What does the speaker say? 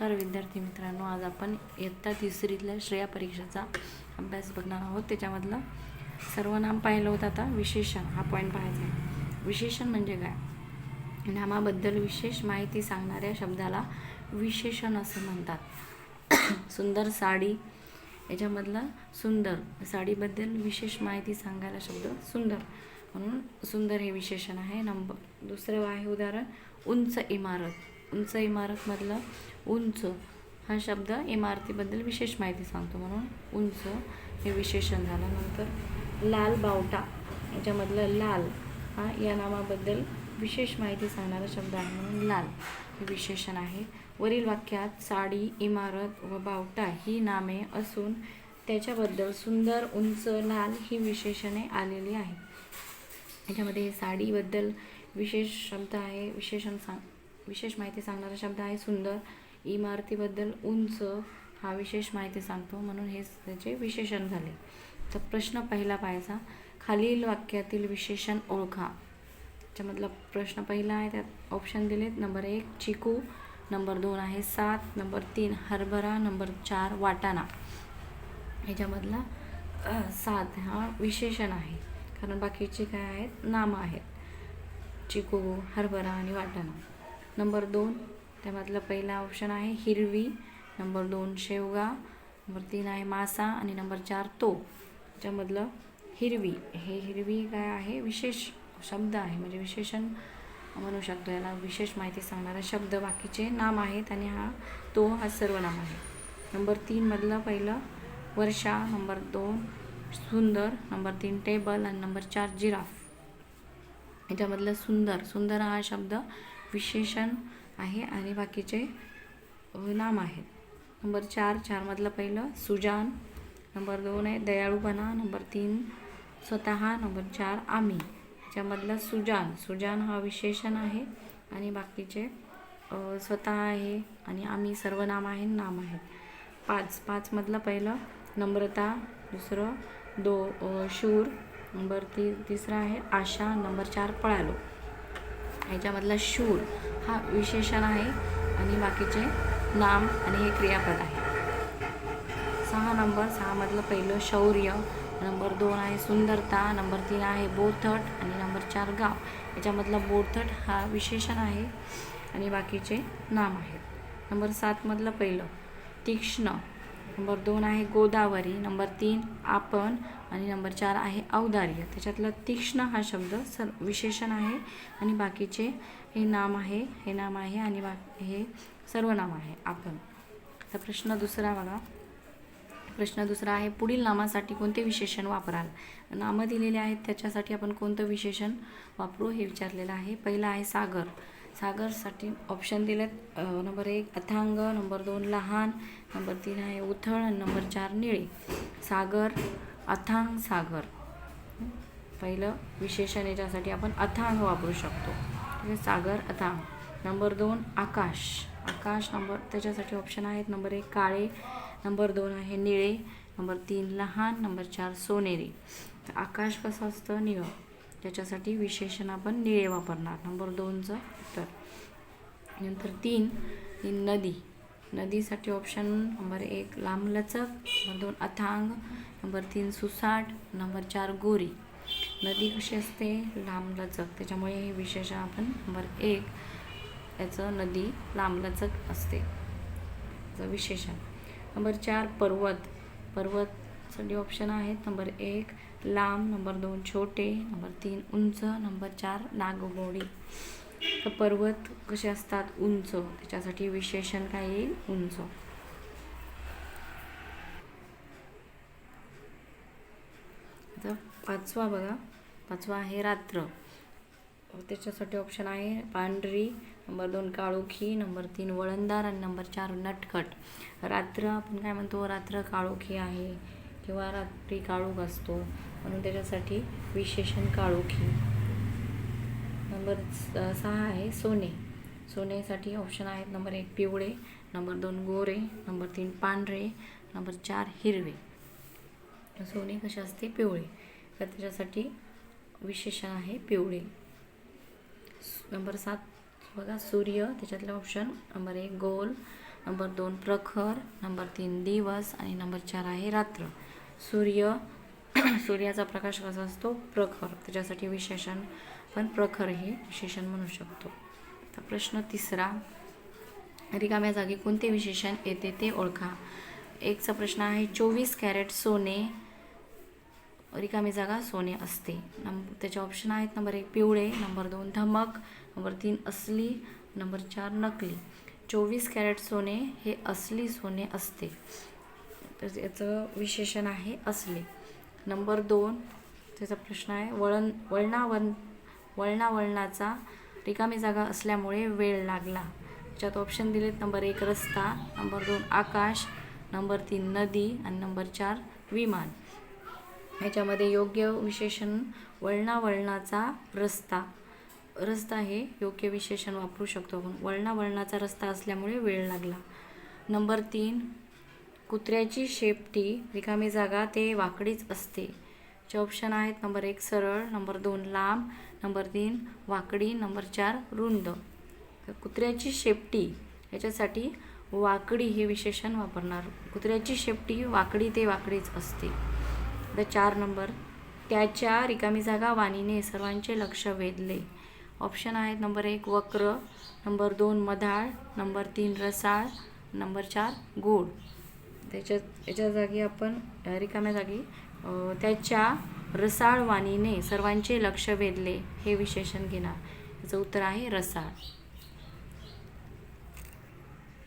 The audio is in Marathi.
नमस्कार विद्यार्थी मित्रांनो आज आपण इयत्ता तिसरीतल्या श्रेया परीक्षेचा अभ्यास बघणार आहोत. त्याच्यामधलं सर्वनाम पाहिलं होतं आता विशेषण. हा पॉईंट पाहायचा आहे. विशेषण म्हणजे काय? नामाबद्दल विशेष माहिती सांगणाऱ्या शब्दाला विशेषण असं म्हणतात. सुंदर साडी याच्यामधला सुंदर साडीबद्दल विशेष माहिती सांगायला शब्द सुंदर. म्हणून सुंदर हे विशेषण आहे. नंबर दुसरं आहे उदाहरण उंच इमारत. उंच इमारतमधलं उंच हा शब्द इमारतीबद्दल विशेष माहिती सांगतो. म्हणून उंच हे विशेषण झालं. नंतर लाल बावटा याच्यामधलं लाल हा या नावाबद्दल विशेष माहिती सांगणारा शब्द आहे. म्हणून लाल हे विशेषण आहे. वरील वाक्यात साडी इमारत व बावटा ही नामे असून त्याच्याबद्दल सुंदर उंच लाल ही विशेषणे आलेली आहेत. याच्यामध्ये साडीबद्दल विशेष शब्द आहे. विशेषण सांग विशेष माहिती सांगणारा शब्द आहे सुंदर. इमारतीबद्दल उंच हा विशेष माहिती सांगतो. म्हणून हे त्याचे विशेषण झाले. तर प्रश्न पहिला पाहायचा. खालील वाक्यातील विशेषण ओळखा. त्याच्यामधला प्रश्न पहिला आहे त्यात ऑप्शन दिलेत. नंबर एक चिकू. नंबर दोन आहे सात. नंबर तीन हरभरा. नंबर चार वाटाणा. ह्याच्यामधला सात हा विशेषण आहे. कारण बाकीचे काय आहेत? नामं आहेत. चिकू हरभरा आणि वाटाणा. नंबर दोन. त्यामधला पहिला ऑप्शन आहे हिरवी. नंबर दोन शेवगा. नंबर तीन आहे मासा. आणि नंबर चार तो. त्याच्यामधलं हिरवी. हे हिरवी काय आहे? विशेष शब्द आहे. म्हणजे विशेषण म्हणू शकतो याला. विशेष माहिती सांगणारा शब्द. बाकीचे नाम आहेत आणि हा तो हा सर्वनाम आहे. नंबर तीनमधलं पहिलं वर्षा. नंबर दोन सुंदर. नंबर तीन टेबल. आणि नंबर चार जिराफ. याच्यामधलं सुंदर. सुंदर हा शब्द विशेषण आहे आणि बाकीचे नाम आहेत. नंबर चार चारमधलं पहिलं सुजान. नंबर दोन आहे दयाळूपणा. नंबर तीन स्वतः. नंबर चार आम्ही. याच्यामधलं सुजान. सुजान हा विशेषण आहे आणि बाकीचे स्वतः आहे आणि आम्ही सर्व नाम आहे नाम आहे पाच पाचमधलं पहिलं नम्रता. दुसरं दो शूर. नंबर ती तिसरा आहे आशा. नंबर चार पळालो. ह्याच्यामधला शूर हा विशेषण आहे आणि बाकीचे नाम आणि हे क्रियापद आहे. सहा नंबर सहामधलं पहिलं शौर्य नंबर दोन आहे सुंदरता नंबर तीन आहे बोथट आणि नंबर चार गाव. याच्यामधला बोथट हा विशेषण आहे आणि बाकीचे नाम आहेत. नंबर सातमधलं पहिलं तीक्ष्ण नंबर दोन आहे गोदावरी नंबर तीन आपण आणि नंबर चार आहे औदार्य. त्याच्यातला तीक्ष्ण हा शब्द सर विशेषण आहे आणि बाकीचे हे नाम आहे हे नाम आहे आणि बा हे सर्वनाम आहे आपण. तर प्रश्न दुसरा बघा. प्रश्न दुसरा आहे पुढील नामासाठी कोणते विशेषण वापराल? नामं दिलेले आहेत त्याच्यासाठी आपण कोणतं विशेषण वापरू हे विचारलेलं आहे. पहिलं आहे सागर. सागरसाठी ऑप्शन दिलेत. नंबर एक अथांग नंबर दोन लहान नंबर तीन आहे उथळ आणि नंबर चार निळे. सागर अथांग सागर. पहिलं विशेषण याच्यासाठी आपण अथांग वापरू शकतो. ठीक आहे सागर अथांग. नंबर दोन आकाश. आकाश नंबर त्याच्यासाठी ऑप्शन आहेत. नंबर एक काळे. नंबर दोन आहे निळे. नंबर तीन लहान. नंबर चार सोनेरी. तर आकाश कसं असतं? निळं. त्याच्यासाठी विशेषण आपण निळे वापरणार. नंबर दोनचं उत्तर. नंतर तीन ही नदी. नदीसाठी ऑप्शन नंबर एक लांबलचक नंबर दोन अथांग नंबर तीन सुसाट नंबर चार गोरी. नदी कशी असते? लांबलचक त्याच्यामुळे हे विशेषण आपण नंबर एक याचं नदी लांबलचक असते. याचं विशेषण. नंबर चार पर्वत. पर्वतसाठी ऑप्शन आहेत. नंबर एक लांब नंबर दोन छोटे नंबर तीन उंच नंबर चार नागबोडी तर पर्वत कसे असतात? उंच. त्याच्यासाठी विशेषण काय येईल उंच. आता पाचवा बघा. पाचवा आहे रात्र. त्याच्यासाठी ऑप्शन आहे पांढरी नंबर दोन काळोखी नंबर तीन वळणदार आणि नंबर चार नटखट. रात्र आपण काय म्हणतो? रात्र काळोखी आहे किंवा रात्री काळोख असतो. म्हणून त्याच्यासाठी विशेषण काळोखी. नंबर सहा आहे सोने. सोनेसाठी ऑप्शन आहेत नंबर एक पिवळे नंबर दोन गोरे नंबर तीन पांढरे नंबर चार हिरवे. सोने कसे असते? पिवळे. तर त्याच्यासाठी विशेषण आहे पिवळे. नंबर सात बघा सूर्य त्याच्यातलं ऑप्शन नंबर एक गोल नंबर दोन प्रखर नंबर तीन दिवस आणि नंबर चार आहे रात्र. सूर्य सूर्याचा प्रकाश कसा असतो? प्रखर. त्याच्यासाठी विशेषण पण प्रखर हे विशेषण म्हणू शकतो. तर प्रश्न तिसरा. रिकाम्या जागी कोणते विशेषण येते ते ओळखा. एकचा प्रश्न आहे चोवीस कॅरेट सोने रिकामी जागा सोने असते. नंबर त्याचे ऑप्शन आहेत नंबर एक पिवळे नंबर दोन धमक नंबर तीन असली नंबर चार नकली. चोवीस कॅरेट सोने हे असली सोने असते. तर याचं विशेषण आहे असली. नंबर दोन त्याचा प्रश्न आहे वळण वळणा वळणावळणाचा रिकामी जागा असल्यामुळे वेळ लागला. त्याच्यात ऑप्शन दिलेत नंबर एक रस्ता नंबर दोन आकाश नंबर तीन नदी आणि नंबर चार विमान. ह्याच्यामध्ये योग्य विशेषण वळणावळणाचा रस्ता. रस्ता हे योग्य विशेषण वापरू शकतो आपण. वळणावळणाचा रस्ता असल्यामुळे वेळ लागला. नंबर तीन कुत्र्याची शेपटी रिकामी जागा ते वाकडीच असते. चे ऑप्शन आहेत नंबर एक सरळ नंबर दोन लांब नंबर तीन वाकडी नंबर चार रुंद. तर कुत्र्याची शेपटी याच्यासाठी वाकडी हे विशेषण वापरणार. कुत्र्याची शेपटी वाकडी ते वाकडीच असते. द चार नंबर त्याच्या रिकामी जागा वाणीने सर्वांचे लक्ष वेधले. ऑप्शन आहेत नंबर एक वक्र नंबर दोन मधाळ नंबर तीन रसाळ नंबर चार गोड. त्याच्यात याच्या जागी आपण रिकाम्या जागी त्याच्या रसाळ वाणीने सर्वांचे लक्ष वेधले हे विशेषण घेणार. याचं उत्तर आहे रसाळ.